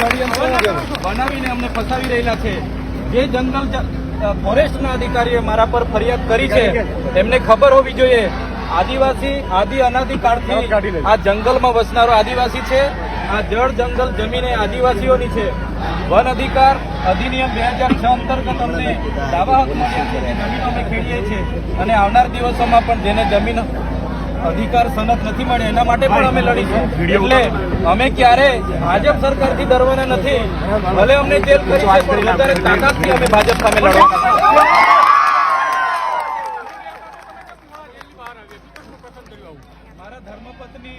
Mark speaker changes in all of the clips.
Speaker 1: બનાવીને અમને ફસાવી રહેલા છે. જે જંગલ ફોરેસ્ટના અધિકારીએ મારા પર ફરિયાદ કરી છે એમને ખબર હોવી જોઈએ. આદિવાસી આદિ અનાદિકાળથી આ જંગલમાં વસનારો આદિવાસી છે. આ જળ જંગલ જમીન એ આદિવાસીઓની છે. વન અધિકાર અધિનિયમ બે હજાર છ અંતર્ગત અમને દાવા હક મળ્યા છે જમીન અમે ખેડીએ છીએ. અને આવનાર દિવસોમાં પણ જેને જમીન અધિકાર સનદ નથી મળે એના માટે પણ અમે લડીશું એટલે અમે ક્યારે ભાજપ સરકારથી ડરવાના નથી ભલે અમને જેલ કરી છે પણ વધારે તાકાતથી અમે ભાજપ સામે લડવાના. મારા ધર્મપત્ની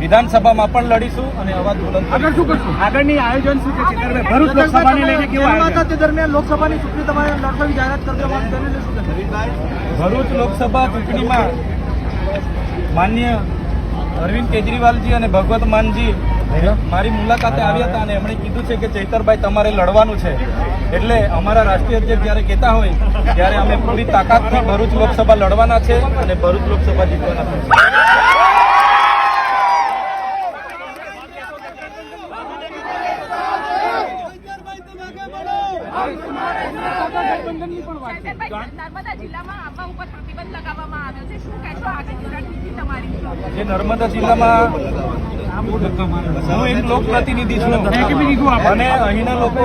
Speaker 1: વિધાનસભામાં પણ લડીશું અને અવાજ બુલંદ
Speaker 2: આગળ શું કરશું આગળની આયોજન શું છે ભરૂચ લોકસભાને લઈને કેવું આયોજન
Speaker 3: તે દરમિયાન લોકસભાની ચૂંટણી તમારે લડવાની જાહેરાત કરી દેવામાં આવી. તેને લઈને શું કહેશો?
Speaker 1: ભરૂચ લોકસભા ચૂંટણીમાં માન્ય અરવિંદ કેજરીવાલજી અને ભગવત માનજી મારી મુલાકાતે આવ્યા હતા અને એમણે કીધું છે કે ચૈતરભાઈ તમારે લડવાનું છે એટલે અમારા રાષ્ટ્રીય અધ્યક્ષ જ્યારે કહેતા હોય ત્યારે અમે પૂરી તાકાતથી ભરૂચ લોકસભા લડવાના છે અને ભરૂચ લોકસભા જીતવાના છે
Speaker 4: નર્મદા જિલ્લામાં આંબા ઉપર પ્રતિબંધ લગાવવામાં આવ્યો છે. શું કહેશો આગળની રણનીતિ તમારી?
Speaker 1: જે નર્મદા જિલ્લામાં હું એક લોકપ્રતિનિધિ છું અને અહીંના લોકો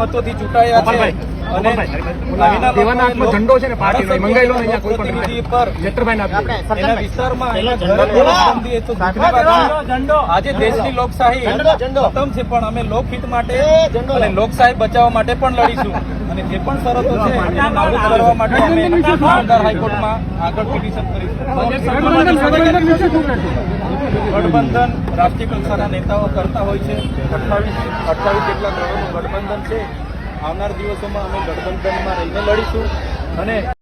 Speaker 1: મતોથી ચૂંટાયા છે.
Speaker 2: ઝંડો છે ને પાર્ટીનો, અહીંયા કોઈ પણ
Speaker 1: વિસ્તારમાં. આજે દેશની લોકશાહી ખતમ છે પણ અમે લોકહિત માટે અને લોકશાહી બચાવવા માટે પણ લડીશું. અને જે પણ શરતો છે કરવા માટે અમે હાઈકોર્ટમાં આગળ પિટિશન કરીશું. ગઠબંધન રાષ્ટ્રીય કક્ષાના નેતાઓ કરતા હોય છે. અઠ્ઠાવીસ અઠ્ઠાવીસ જેટલા દળોનું ગઠબંધન છે. આવનાર દિવસોમાં અમે ગઠબંધનમાં રહીને લડીશું અને